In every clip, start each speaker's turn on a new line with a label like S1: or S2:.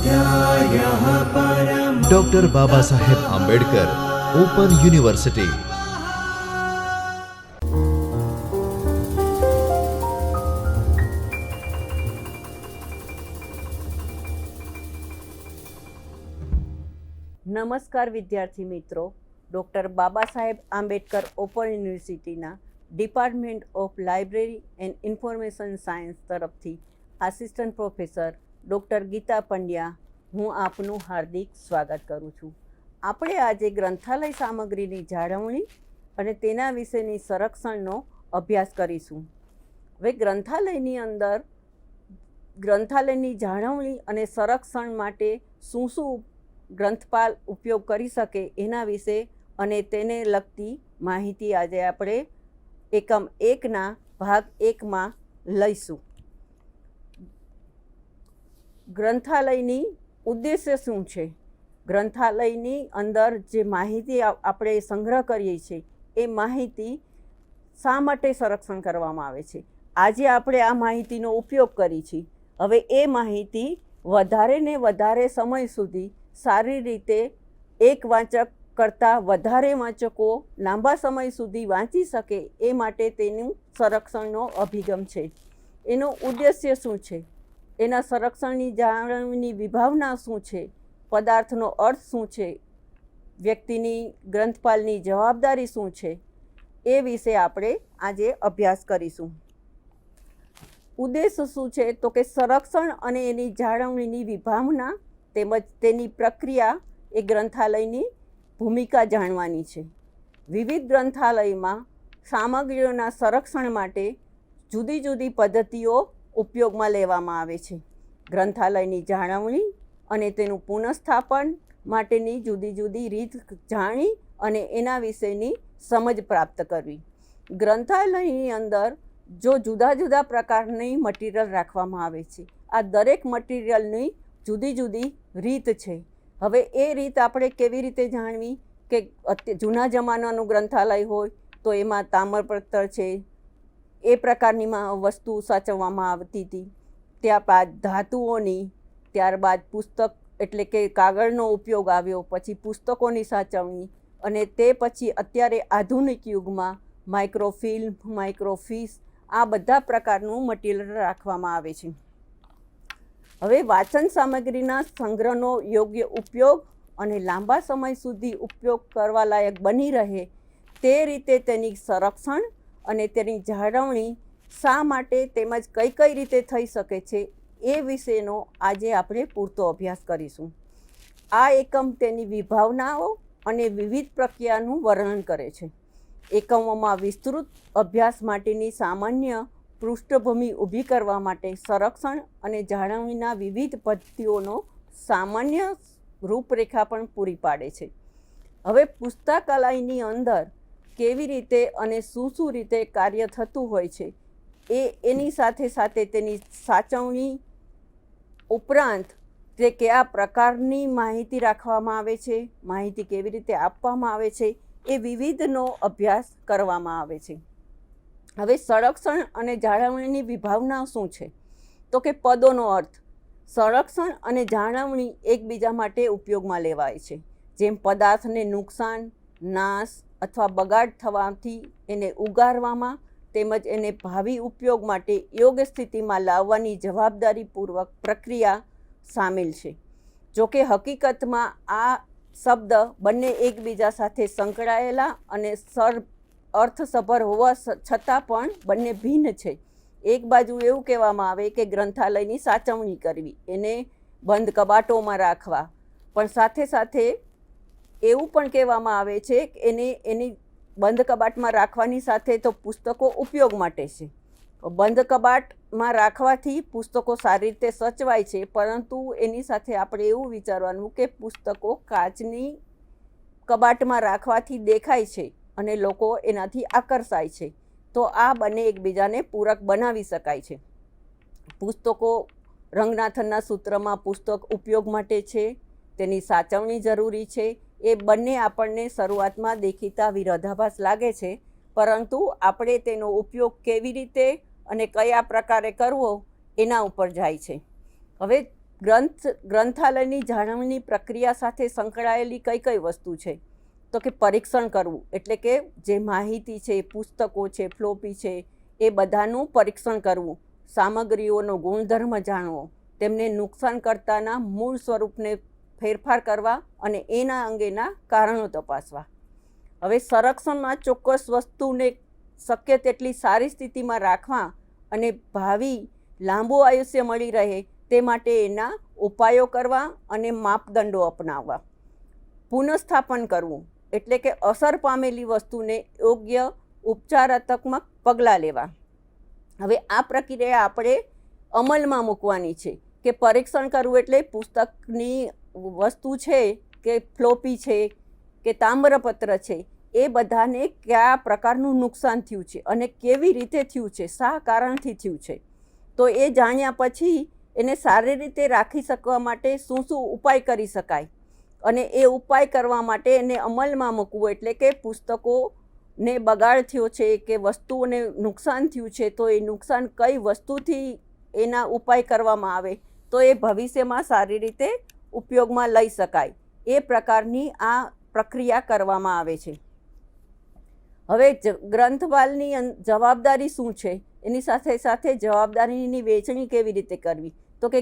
S1: स्वाध्यायः परमः
S2: doctor બાબા Saheb Ambedkar open university
S3: નમસ્કાર વિદ્યાર્થી મિત્રો ડૉક્ટર બાબા સાહેબ આંબેડકર ઓપન યુનિવર્સિટીના department of library and information science તરફથી assistant professor doctor Geeta Pandya, હું આપનું હાર્દિક સ્વાગત કરું છું. આપણે આજે ગ્રંથાલય સામગ્રીની જાળવણી અને તેના વિશેની સંરક્ષણનો અભ્યાસ કરીશું. હવે ગ્રંથાલયની અંદર, ગ્રંથાલયની જાળવણી અને સંરક્ષણ માટે શું શું ગ્રંથપાલ ઉપયોગ કરી શકે એના વિશે અને તેને લગતી માહિતી આજે આપણે એકમ એકના ભાગ એકમાં લઈશું. ગ્રંથાલયની ઉદ્દેશ્ય શું છે? ગ્રંથાલયની અંદર જે માહિતી આપણે સંગ્રહ કરીએ છીએ, એ માહિતી શા માટે સંરક્ષણ કરવામાં આવે છે? આજે આપણે આ માહિતીનો ઉપયોગ કરી છીએ. હવે એ માહિતી વધારે ને વધારે સમય સુધી સારી રીતે એક વાંચક કરતાં વધારે વાંચકો લાંબા સમય સુધી વાંચી શકે એ માટે તેનું સંરક્ષણનો અભિગમ છે. એનો ઉદ્દેશ્ય શું છે? એના સંરક્ષણની જાળવણીની વિભાવના શું છે? પદાર્થનો અર્થ શું છે? વ્યક્તિની ગ્રંથપાલની જવાબદારી શું છે? એ વિશે આપણે આજે અભ્યાસ કરીશું. ઉદ્દેશ શું છે? તો કે સંરક્ષણ અને એની જાળવણીની વિભાવના તેમજ તેની પ્રક્રિયા એ ગ્રંથાલયની ભૂમિકા જાણવાની છે. વિવિધ ગ્રંથાલયમાં સામગ્રીઓના સંરક્ષણ માટે જુદી જુદી પદ્ધતિઓ ઉપયોગમાં લેવામાં આવે છે. ગ્રંથાલયની જાળવણી અને તેનું પુનઃસ્થાપન માટેની જુદી જુદી રીત જાણી અને એના વિશેની સમજ પ્રાપ્ત કરવી. ગ્રંથાલયની અંદર જો જુદા જુદા પ્રકારની મટીરિયલ રાખવામાં આવે છે, આ દરેક મટીરિયલની જુદી જુદી રીત છે. હવે એ રીત આપણે કેવી રીતે જાણવી? કે અત્યારે જૂના જમાનાનું ગ્રંથાલય હોય તો એમાં તામ્રપત્ર છે એ પ્રકારની વસ્તુ સાચવવામાં આવતી હતી. ત્યારબાદ ધાતુઓની, ત્યારબાદ પુસ્તક એટલે કે કાગળનો ઉપયોગ આવ્યો, પછી પુસ્તકોની સાચવણી અને તે પછી અત્યારે આધુનિક યુગમાં માઇક્રોફિલ્મ માઇક્રોફિસ આ બધા પ્રકારનું મટીરિયલ રાખવામાં આવે છે. હવે વાંચન સામગ્રીના સંગ્રહનો યોગ્ય ઉપયોગ અને લાંબા સમય સુધી ઉપયોગ કરવા લાયક બની રહે તે રીતે તેની સંરક્ષણ અને તેની જાળવણી શા માટે તેમજ કઈ કઈ રીતે થઈ શકે છે એ વિશેનો આજે આપણે પૂરતો અભ્યાસ કરીશું. આ એકમ તેની વિભાવનાઓ અને વિવિધ પ્રક્રિયાનું વર્ણન કરે છે. એકમોમાં વિસ્તૃત અભ્યાસ માટેની સામાન્ય પૃષ્ઠભૂમિ ઊભી કરવા માટે સંરક્ષણ અને જાળવણીના વિવિધ પદ્ધતિઓનો સામાન્ય રૂપરેખા પણ પૂરી પાડે છે. હવે પુસ્તકાલયની અંદર કેવી રીતે અને શું શું રીતે કાર્ય થતું હોય છે, એ એની સાથે સાથે તેની સાચવણી ઉપરાંત તે કયા પ્રકારની માહિતી રાખવામાં આવે છે, માહિતી કેવી રીતે આપવામાં આવે છે, એ વિવિધનો અભ્યાસ કરવામાં આવે છે. હવે સંરક્ષણ અને જાળવણીની વિભાવના શું છે? તો કે પદોનો અર્થ, સંરક્ષણ અને જાળવણી એકબીજા માટે ઉપયોગમાં લેવાય છે. જેમ પદાર્થને નુકસાન નાશ અથવા બગાડ થવાથી એને ઉગારવામાં તેમજ એને ભાવિ ઉપયોગ માટે યોગ્ય સ્થિતિમાં લાવવાની જવાબદારીપૂર્વક પ્રક્રિયા સામેલ છે. જોકે હકીકતમાં આ શબ્દ બંને એકબીજા સાથે સંકળાયેલા અને સર, અર્થસભર હોવા છતાં પણ બંને ભિન્ન છે. એક બાજુ એવું કહેવામાં આવે કે ગ્રંથાલયની સાચવણી કરવી, એને બંધ કબાટોમાં રાખવા, પણ સાથે સાથે એવું પણ કહેવામાં આવે છે કે એને, એની બંધ કબાટમાં રાખવાની સાથે તો પુસ્તકો ઉપયોગ માટે છે. બંધ કબાટમાં રાખવાથી પુસ્તકો સારી રીતે સચવાય છે, પરંતુ એની સાથે આપણે એવું વિચારવાનું કે પુસ્તકો કાચની કબાટમાં રાખવાથી દેખાય છે અને લોકો એનાથી આકર્ષાય છે. તો આ બંને એકબીજાને પૂરક બનાવી શકાય છે. પુસ્તકો રંગનાથનના સૂત્રમાં પુસ્તક ઉપયોગ માટે છે, તેની સાચવણી જરૂરી છે એ બંને આપણને શરૂઆતમાં દેખીતા વિરોધાભાસ લાગે છે, પરંતુ આપણે તેનો ઉપયોગ કેવી રીતે અને કયા પ્રકારે કરવો એના ઉપર જાય છે. હવે ગ્રંથ, ગ્રંથાલયની જાળવણી પ્રક્રિયા સાથે સંકળાયેલી કઈ કઈ વસ્તુ છે? તો કે પરીક્ષણ કરવું, એટલે કે જે માહિતી છે, પુસ્તકો છે ફ્લોપી છે, એ બધાનું પરીક્ષણ કરવું, સામગ્રીઓનો ગુણધર્મ જાણવો, તેમને નુકસાન કરતાના મૂળ સ્વરૂપને ફેરફાર કરવા અને એના અંગેના કારણો તપાસવા. હવે સંરક્ષણમાં ચોક્કસ વસ્તુને શક્ય તેટલી સારી સ્થિતિમાં રાખવા અને ભાવિ લાંબુ આયુષ્ય મળી રહે તે માટે એના ઉપાયો કરવા અને માપદંડો અપનાવવા. પુનઃસ્થાપન કરવું એટલે કે અસર પામેલી વસ્તુને યોગ્ય ઉપચારાત્મક પગલાં લેવા. હવે આ પ્રક્રિયા આપણે અમલમાં મૂકવાની છે કે પરીક્ષણ કરવું એટલે પુસ્તકની વસ્તુ છે કે ફ્લોપી છે, કે તામ્રપત્ર છે, એ બધાને કયા પ્રકારનું નુકસાન થયું છે અને કેવી રીતે થયું છે, શા કારણથી થયું છે? તો એ જાણ્યા પછી એને સારી રીતે રાખી શકવા માટે શું શું ઉપાય કરી શકાય? અને એ ઉપાય કરવા માટે એને અમલમાં મૂકવું એટલે કે પુસ્તકોને બગાડ થયો છે કે વસ્તુઓને નુકસાન થયું છે, તો એ નુકસાન કઈ વસ્તુથી એના ઉપાય કરવામાં આવે? તો એ ભવિષ્યમાં સારી રીતે ઉપયોગમાં લઈ શકાય. એ પ્રકારની આ પ્રક્રિયા કરવામાં આવે છે. હવે ગ્રંથપાલની જવાબદારી શું છે? એની સાથે સાથે જવાબદારીની વેચણી કેવી રીતે કરવી? તો કે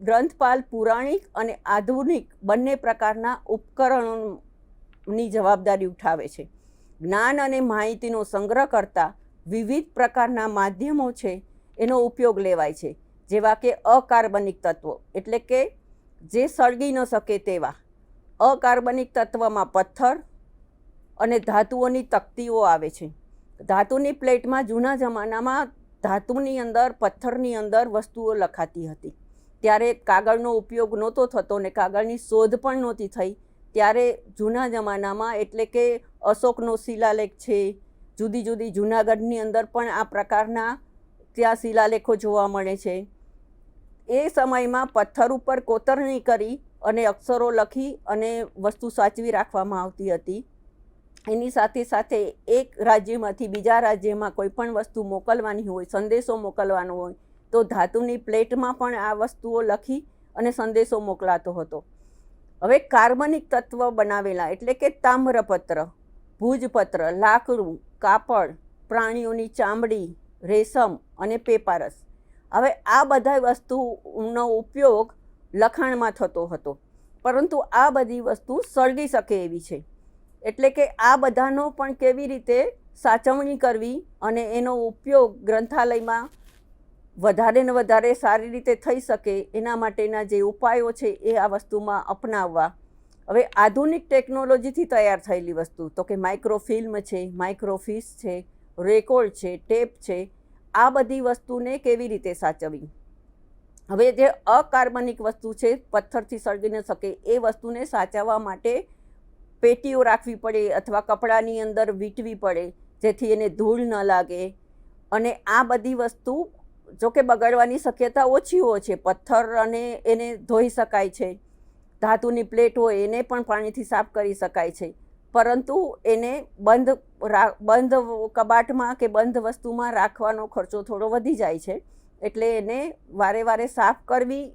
S3: ગ્રંથપાલ પુરાણિક અને આધુનિક બંને પ્રકારના ઉપકરણોની જવાબદારી ઉઠાવે છે. જ્ઞાન અને માહિતીનો સંગ્રહ કરતા વિવિધ પ્રકારના માધ્યમો છે, એનો ઉપયોગ લેવાય છે. જેવા કે અકાર્બનિક તત્વો, એટલે કે જે સળગી ન શકે તેવા અકાર્બનિક તત્વમાં પથ્થર અને ધાતુઓની તકતીઓ આવે છે. ધાતુની પ્લેટમાં જૂના જમાનામાં ધાતુની અંદર, પથ્થરની અંદર વસ્તુઓ લખાતી હતી. ત્યારે કાગળનો ઉપયોગ નહોતો થતો ને કાગળની શોધ પણ નહોતી થઈ. ત્યારે જૂના જમાનામાં એટલે કે અશોકનો શિલાલેખ છે, જુદી જુદી જૂનાગઢની અંદર પણ આ પ્રકારના ત્યાં શિલાલેખો જોવા મળે છે. એ સમયમાં પથ્થર ઉપર કોતરણી કરી અને અક્ષરો લખી અને વસ્તુ સાચવી રાખવામાં આવતી હતી. એની સાથે સાથે એક રાજ્યમાંથી બીજા રાજ્યમાં કોઈ પણ વસ્તુ મોકલવાની હોય, સંદેશો મોકલવાનો હોય, તો ધાતુની પ્લેટમાં પણ આ વસ્તુઓ લખી અને સંદેશો મોકલાતો હતો. હવે કાર્બનિક તત્વ બનાવેલા એટલે કે તામ્રપત્ર, ભૂજપત્ર, લાકડું, કાપડ, પ્રાણીઓની ચામડી, રેશમ અને પેપારસ હવે આ બધા વસ્તુનો ઉપયોગ લખાણમાં થતો હતો. પરંતુ આ બધી વસ્તુ સળગી શકે એવી છે. એટલે કે આ બધાનો પણ કેવી રીતે સાચવણી કરવી અને એનો ઉપયોગ ગ્રંથાલયમાં વધારે ને વધારે સારી રીતે થઈ શકે એના માટેના જે ઉપાયો છે એ આ વસ્તુમાં અપનાવવા. હવે આધુનિક ટેકનોલોજીથી તૈયાર થયેલી વસ્તુ, તો કે માઇક્રોફિલ્મ છે, માઇક્રોફિસ છે, રેકોર્ડ છે, ટેપ છે આ બધી વસ્તુને કેવી રીતે સાચવવી? હવે જે અકાર્બનિક વસ્તુ છે, પથ્થરથી સળગી ન શકે, એ વસ્તુને સાચવવા માટે પેટીઓ રાખવી પડે અથવા કપડાની અંદર વીંટવી પડે, જેથી એને ધૂળ ન લાગે. અને આ બધી વસ્તુ, જોકે બગાડવાની શક્યતા ઓછી હોય છે, પથ્થર અને એને ધોઈ શકાય છે. ધાતુની પ્લેટ હોય, એને પણ પાણીથી સાફ કરી શકાય છે. પરંતુ એને બંધ બંધ કબાટમાં કે બંધ વસ્તુમાં રાખવાનો ખર્ચો થોડો વધી જાય છે. એટલે એને વારે વારે સાફ કરવી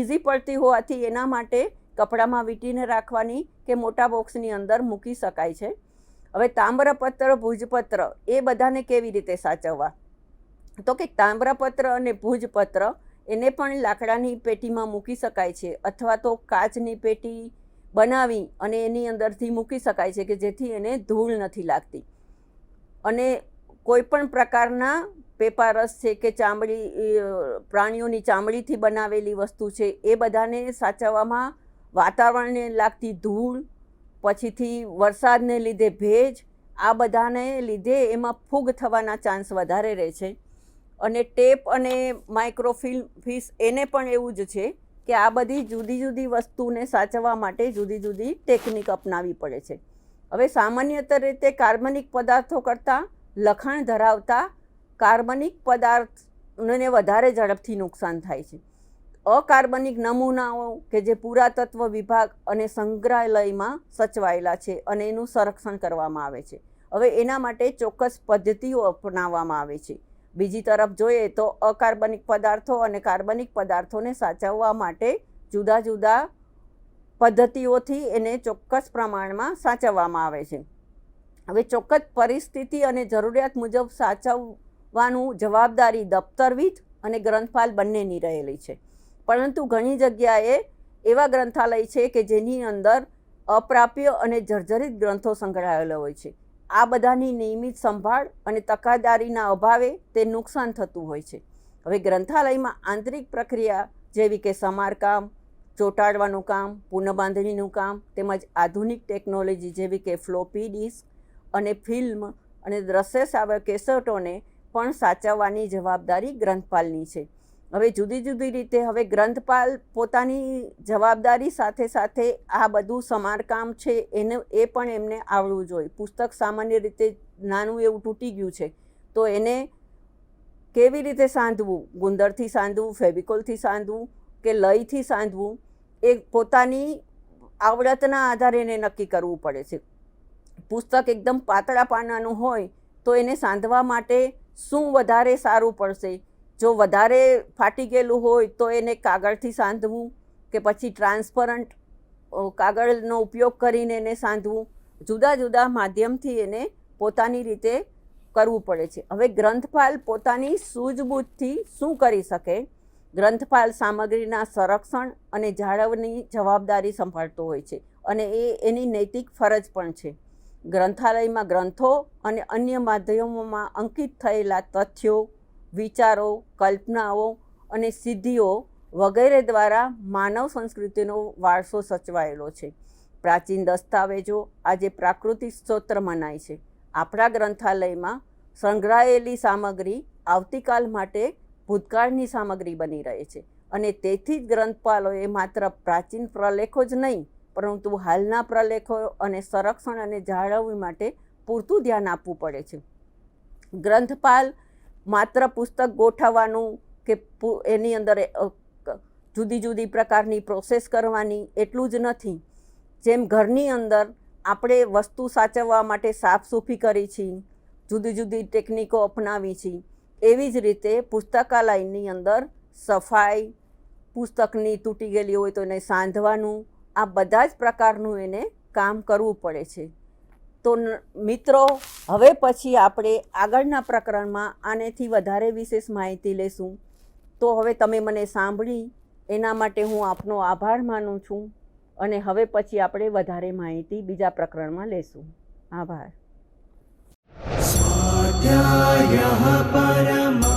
S3: ઇઝી પડતી હોવાથી એના માટે કપડામાં વીંટીને રાખવાની કે મોટા બોક્સની અંદર મૂકી શકાય છે. હવે તામ્રપત્ર, ભુજપત્ર એ બધાને કેવી રીતે સાચવવા? તો કે તામ્રપત્ર અને ભુજપત્ર એને પણ લાકડાની પેટીમાં મૂકી શકાય છે અથવા તો કાચની પેટી બનાવી અને એની અંદરથી મૂકી શકાય છે કે જેથી એને ધૂળ નથી લાગતી. અને કોઈ પણ પ્રકારના પેપારસ છે કે ચામડી પ્રાણીઓની ચામડીથી બનાવેલી વસ્તુ છે, એ બધાને સાચવવામાં વાતાવરણને લાગતી ધૂળ, પછીથી વરસાદને લીધે ભેજ, આ બધાને લીધે એમાં ફૂગ થવાના ચાન્સ વધારે રહે છે. અને ટેપ અને માઇક્રોફિલ્મ ફિસ એને પણ એવું જ છે કે આ બધી જુદી જુદી વસ્તુને સાચવવા માટે જુદી જુદી ટેકનિક અપનાવી પડે છે. હવે સામાન્યતર રીતે કાર્બનિક પદાર્થો કરતાં લખાણ ધરાવતા કાર્બનિક પદાર્થને વધારે ઝડપથી નુકસાન થાય છે. અકાર્બનિક નમૂનાઓ કે જે પુરાતત્વ વિભાગ અને સંગ્રહાલયમાં સચવાયેલા છે અને એનું સંરક્ષણ કરવામાં આવે છે. હવે એના માટે ચોક્કસ પદ્ધતિઓ અપનાવવામાં આવે છે. બીજી તરફ જોઈએ તો અકાર્બનિક પદાર્થો અને કાર્બનિક પદાર્થોને સાચવવા માટે જુદા જુદા પદ્ધતિઓથી એને ચોક્કસ પ્રમાણમાં સાચવવામાં આવે છે. હવે ચોક્કસ પરિસ્થિતિ અને જરૂરિયાત મુજબ સાચવવાનું જવાબદારી દફતરવિદ અને ગ્રંથપાલ બંનેની રહેલી છે. પરંતુ ઘણી જગ્યાએ એવા ગ્રંથાલય છે કે જેની અંદર અપ્રાપ્ય અને જર્જરિત ગ્રંથો સંકળાયેલા હોય છે. આ બધાની નિયમિત સંભાળ અને તકાદારીના અભાવે તે નુકસાન થતું હોય છે. હવે ગ્રંથાલયમાં આંતરિક પ્રક્રિયા જેવી કે સમારકામ, ચોંટાડવાનું કામ, પુનઃબાંધણીનું કામ તેમજ આધુનિક ટેકનોલોજી જેવી કે ફ્લોપી ડિસ્ક અને ફિલ્મ અને દ્રશ્ય સાવ, કેસેટોને પણ સાચવવાની જવાબદારી ગ્રંથપાલની છે. હવે જુદી જુદી રીતે હવે ગ્રંથપાલ પોતાની જવાબદારી સાથે સાથે આ બધું સમારકામ છે એને, એ પણ એમને આવડવું જોઈએ. પુસ્તક સામાન્ય રીતે નાનું એવું તૂટી ગયું છે, તો એને કેવી રીતે સાંધવું? ગુંદરથી સાંધવું, ફેવિકોલથી સાંધવું કે લયથી સાંધવું? એ પોતાની આવડતના આધારે એને નક્કી કરવું પડે છે. પુસ્તક એકદમ પાતળા પાનાનું હોય તો એને સાંધવા માટે શું વધારે સારું પડશે? જો વધારે ફાટી ગયેલું હોય તો એને કાગળથી સાંધવું કે પછી ટ્રાન્સપરન્ટ કાગળનો ઉપયોગ કરીને એને સાંધવું. જુદા જુદા માધ્યમથી એને પોતાની રીતે કરવું પડે છે. હવે ગ્રંથપાલ પોતાની સૂઝબૂઝથી શું કરી શકે? ગ્રંથપાલ સામગ્રીના સંરક્ષણ અને જાળવણી જવાબદારી સંભાળતો હોય છે અને એ એની નૈતિક ફરજ પણ છે. ગ્રંથાલયમાં ગ્રંથો અને અન્ય માધ્યમોમાં અંકિત થયેલા તથ્યો વિચારો, કલ્પનાઓ અને સિદ્ધિઓ વગેરે દ્વારા માનવ સંસ્કૃતિનો વારસો સચવાયેલો છે. પ્રાચીન દસ્તાવેજો આજે પ્રાકૃતિક સ્ત્રોત્ર મનાય છે. આપણા ગ્રંથાલયમાં સંગ્રહાયેલી સામગ્રી આવતીકાલ માટે ભૂતકાળની સામગ્રી બની રહે છે અને તેથી જ ગ્રંથપાલોએ માત્ર પ્રાચીન પ્રલેખો જ નહીં, પરંતુ હાલના પ્રલેખો અને સંરક્ષણ અને જાળવણી માટે પૂરતું ધ્યાન આપવું પડે છે. ગ્રંથપાલ માત્ર પુસ્તક ગોઠવવાનું કે એની અંદર જુદી જુદી પ્રકારની પ્રોસેસ કરવાની એટલું જ નથી. જેમ ઘરની અંદર આપણે વસ્તુ સાચવવા માટે સાફસૂફી કરી છે, જુદી જુદી ટેકનિકો અપનાવી છે, એવી જ રીતે પુસ્તકાલયની અંદર સફાઈ, પુસ્તકની તૂટી ગયેલી હોય તો એને સાંધવાનું, આ બધા જ પ્રકારનું એને કામ કરવું પડે છે. તો મિત્રો, હવે પછી આપણે આગળના પ્રકરણમાં આનેથી વધારે વિશેષ માહિતી લેશું. તો હવે તમે મને સાંભળી, એના માટે હું આપનો આભાર માનું છું. અને હવે પછી આપણે વધારે માહિતી બીજા પ્રકરણમાં લેશું. આભાર.
S1: પરમા